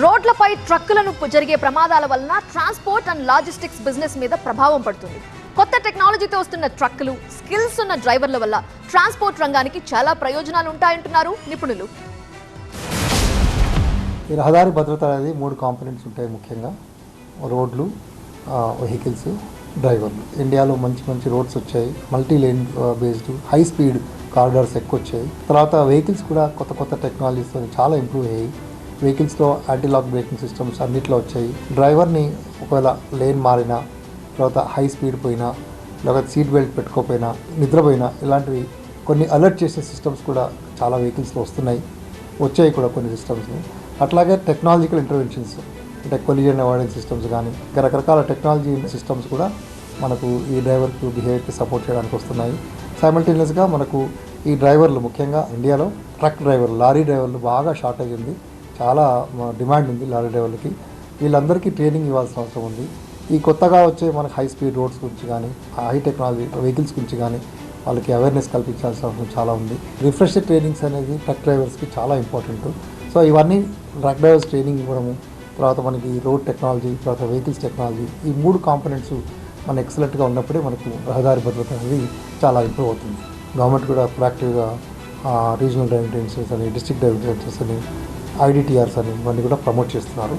రోడ్లపై ట్రక్కులను జరిగే ప్రమాదాల వలన ట్రాన్స్పోర్ట్ అండ్ లాజిస్టిక్స్ బిజినెస్ మీద ప్రభావం పడుతుంది. కొత్త టెక్నాలజీతో వస్తున్న ట్రక్కులు స్కిల్స్ ఉన్న డ్రైవర్ల వల్ల ట్రాన్స్పోర్ట్ రంగానికి చాలా ప్రయోజనాలు ఉంటాయంటున్నారు నిపుణులు. ఈ రహదారి భద్రత అనేది మూడు కాంపోనెంట్స్ ఉంటాయి ముఖ్యంగా. రోడ్లు వెహికల్స్ డ్రైవర్లు. ఇండియాలో మంచి మంచి రోడ్స్ వచ్చాయి. Multi lane based high speed corridors ఎక్కువ వచ్చాయి తర్వాత వెహికల్స్ కూడా కొత్త కొత్త టెక్నాలజీస్తో చాలా ఇంప్రూవ్ అయ్యాయి. వెహికల్స్లో యాంటీ లాక్ బ్రేకింగ్ సిస్టమ్స్ అన్నిట్లో వచ్చాయి. డ్రైవర్ని ఒకవేళ లేన్ మారినా తర్వాత హై స్పీడ్ పోయినా లేకపోతే సీట్ బెల్ట్ పెట్టుకోపోయినా నిద్రపోయినా ఇలాంటివి కొన్ని అలర్ట్ చేసే సిస్టమ్స్ కూడా చాలా వెహికల్స్లో వస్తున్నాయి. వచ్చాయి కూడా కొన్ని సిస్టమ్స్ అట్లాగే టెక్నాలజికల్ ఇంటర్వెన్షన్స్ అంటే కొలిజన్ అవాయిడెన్స్ సిస్టమ్స్ కానీ ఇంకా రకరకాల టెక్నాలజీ సిస్టమ్స్ కూడా మనకు ఈ డ్రైవర్కి బిహేవియర్కి సపోర్ట్ చేయడానికి వస్తున్నాయి. సైమల్టేనియస్గా మనకు ఈ డ్రైవర్లు ముఖ్యంగా ఇండియాలో ట్రక్ డ్రైవర్లు లారీ డ్రైవర్లు బాగా షార్టేజ్ ఉంది. చాలా డిమాండ్ ఉంది లారీ డ్రైవర్లకి. వీళ్ళందరికీ ట్రైనింగ్ ఇవ్వాల్సిన అవసరం ఉంది. ఈ కొత్తగా వచ్చే మనకు హై స్పీడ్ రోడ్స్ గురించి కానీ హై టెక్నాలజీ వెహికల్స్ గురించి కానీ వాళ్ళకి అవేర్నెస్ కల్పించాల్సిన అవసరం చాలా ఉంది. రిఫ్రెష్ ట్రైనింగ్స్ అనేది ట్రక్ డ్రైవర్స్కి చాలా ఇంపార్టెంట్ సో ఇవన్నీ ట్రక్ డ్రైవర్స్ ట్రైనింగ్ ఇవ్వడము తర్వాత మనకి రోడ్ టెక్నాలజీ తర్వాత వెహికల్స్ టెక్నాలజీ ఈ మూడు కాంపోనెంట్స్ మన ఎక్సలెంట్గా ఉన్నప్పుడే మనకు రహదారి భద్రత అనేది చాలా ఇంప్రూవ్ అవుతుంది. గవర్నమెంట్ కూడా ప్రొయాక్టివ్గా రీజనల్ డ్రైవింగ్ ట్రైన్సెస్ అని డిస్ట్రిక్ట్ డ్రైవింగ్ ట్రైన్సెస్ అని ఐడిటిఆర్స్ అని ఇవన్నీ కూడా ప్రమోట్ చేస్తున్నారు.